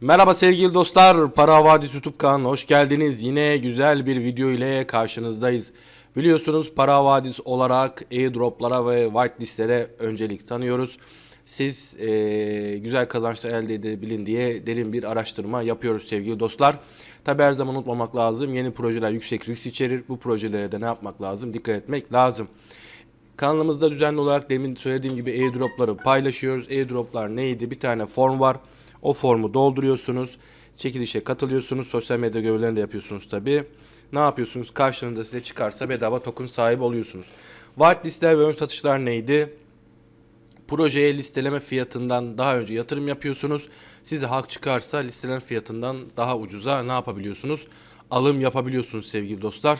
Merhaba sevgili dostlar, Para Vadisi YouTube kanalına hoş geldiniz. Yine güzel bir video ile karşınızdayız. Biliyorsunuz Para Vadisi olarak airdroplara ve whitelistlere öncelik tanıyoruz. Siz eee, güzel kazançlar elde edebilin diye derin bir araştırma yapıyoruz sevgili dostlar. Tabi her zaman unutmamak lazım. Yeni projeler yüksek risk içerir. Bu projelere de ne yapmak lazım? Dikkat etmek lazım. Kanalımızda düzenli olarak demin söylediğim gibi airdropları paylaşıyoruz. Airdroplar neydi? Bir tane form var. O formu dolduruyorsunuz. Çekilişe katılıyorsunuz. Sosyal medya görevlerini de yapıyorsunuz tabi. Ne yapıyorsunuz? Karşılığında size çıkarsa bedava token sahibi oluyorsunuz. Whitelistler ve ön satışlar neydi? Projeye listeleme fiyatından daha önce yatırım yapıyorsunuz. Size hak çıkarsa listeleme fiyatından daha ucuza ne yapabiliyorsunuz? Alım yapabiliyorsunuz sevgili dostlar.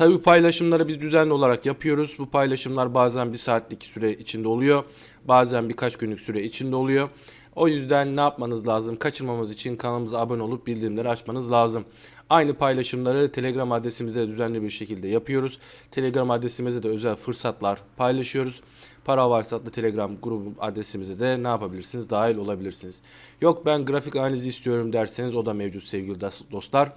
Tabii bu paylaşımları biz düzenli olarak yapıyoruz. Bu paylaşımlar bazen bir saatlik süre içinde oluyor. Bazen birkaç günlük süre içinde oluyor. O yüzden ne yapmanız lazım? Kaçırmamız için kanalımıza abone olup bildirimleri açmanız lazım. Aynı paylaşımları Telegram adresimizde düzenli bir şekilde yapıyoruz. Telegram adresimizde de özel fırsatlar paylaşıyoruz. Para varsa adlı Telegram grubu adresimize de ne yapabilirsiniz? Dahil olabilirsiniz. Yok ben grafik analizi istiyorum derseniz o da mevcut sevgili dos- dostlar.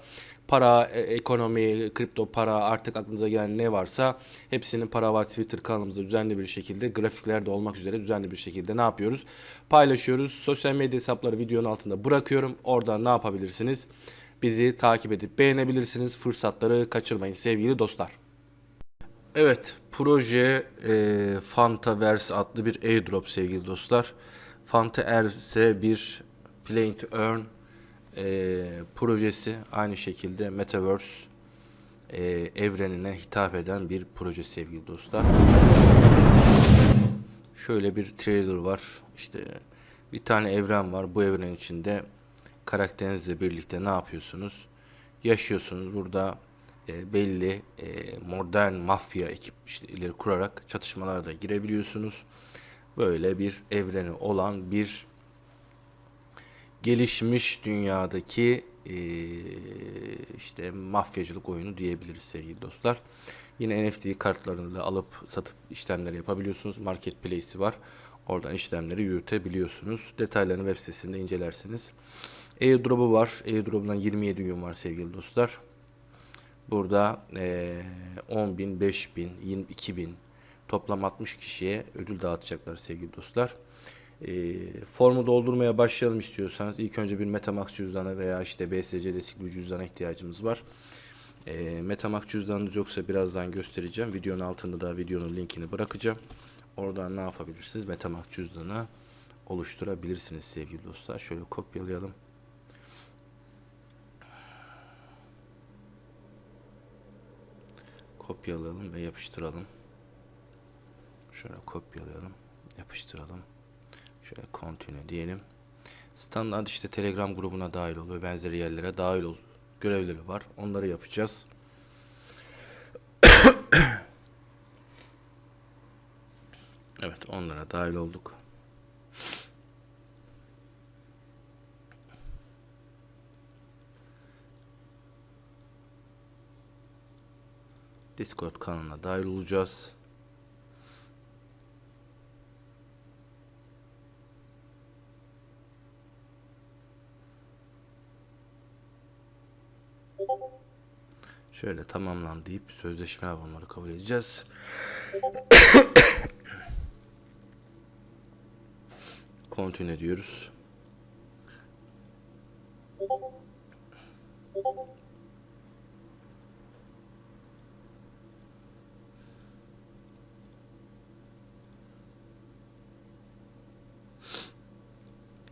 Para, e, ekonomi, kripto para artık aklınıza gelen ne varsa hepsinin para var Twitter kanalımızda düzenli bir şekilde grafiklerde olmak üzere düzenli bir şekilde ne yapıyoruz? Paylaşıyoruz. Sosyal medya hesapları videonun altında bırakıyorum. Oradan ne yapabilirsiniz? Bizi takip edip beğenebilirsiniz. Fırsatları kaçırmayın sevgili dostlar. Evet, proje e, Fantaverse adlı bir airdrop sevgili dostlar. Fantaverse bir Play to Earn e, projesi aynı şekilde Metaverse e, evrenine hitap eden bir proje sevgili dostlar. Şöyle bir trailer var. İşte bir tane evren var. Bu evren içinde karakterinizle birlikte ne yapıyorsunuz? Yaşıyorsunuz. Burada e, belli e, modern mafya ekipleri kurarak çatışmalara da girebiliyorsunuz. Böyle bir evreni olan bir gelişmiş dünyadaki e, işte mafyacılık oyunu diyebiliriz sevgili dostlar. Yine NFT kartlarını da alıp satıp işlemleri yapabiliyorsunuz. Marketplace'i var. Oradan işlemleri yürütebiliyorsunuz. Detaylarını web sitesinde incelersiniz. Airdrop'u var. Airdrop'dan 27 gün var sevgili dostlar. Burada eee 10 bin, 5 bin, 22 bin toplam 60 kişiye ödül dağıtacaklar sevgili dostlar. Eee, formu doldurmaya başlayalım istiyorsanız ilk önce bir Metamax cüzdanı veya işte BSC destekli bir cüzdana ihtiyacımız var. Eee Metamax cüzdanınız yoksa birazdan göstereceğim. Videonun altında da videonun linkini bırakacağım. Oradan ne yapabilirsiniz? Metamax cüzdanı oluşturabilirsiniz sevgili dostlar. Şöyle kopyalayalım. Kopyalayalım ve yapıştıralım. Şöyle kopyalayalım, yapıştıralım. Şöyle continue diyelim. Standart işte Telegram grubuna dahil ol ve benzeri yerlere dahil ol görevleri var. Onları yapacağız. evet, onlara dahil olduk. Discord kanalına dahil olacağız. Şöyle tamamlan deyip sözleşme alımları kabul edeceğiz. Continue diyoruz.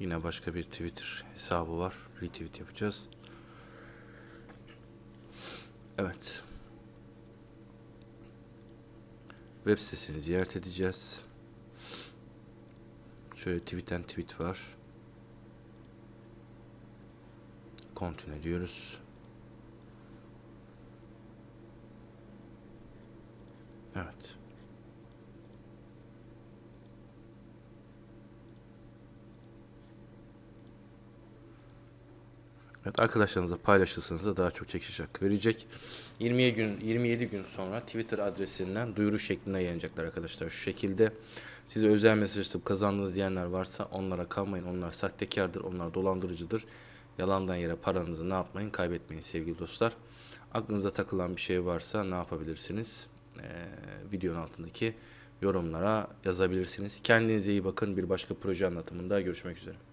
Yine başka bir Twitter hesabı var. Retweet yapacağız. Evet. Web sitesini ziyaret edeceğiz. Şöyle tweeten tweet var. Continue diyoruz. Evet. Evet arkadaşlarınızla paylaşırsanız da daha çok çekiş hakkı verecek. 20 gün 27 gün sonra Twitter adresinden duyuru şeklinde yayınlayacaklar arkadaşlar. Şu şekilde size özel mesaj atıp kazandınız diyenler varsa onlara kalmayın. Onlar sahtekardır, onlar dolandırıcıdır. Yalandan yere paranızı ne yapmayın? Kaybetmeyin sevgili dostlar. Aklınıza takılan bir şey varsa ne yapabilirsiniz? Ee, videonun altındaki yorumlara yazabilirsiniz. Kendinize iyi bakın. Bir başka proje anlatımında görüşmek üzere.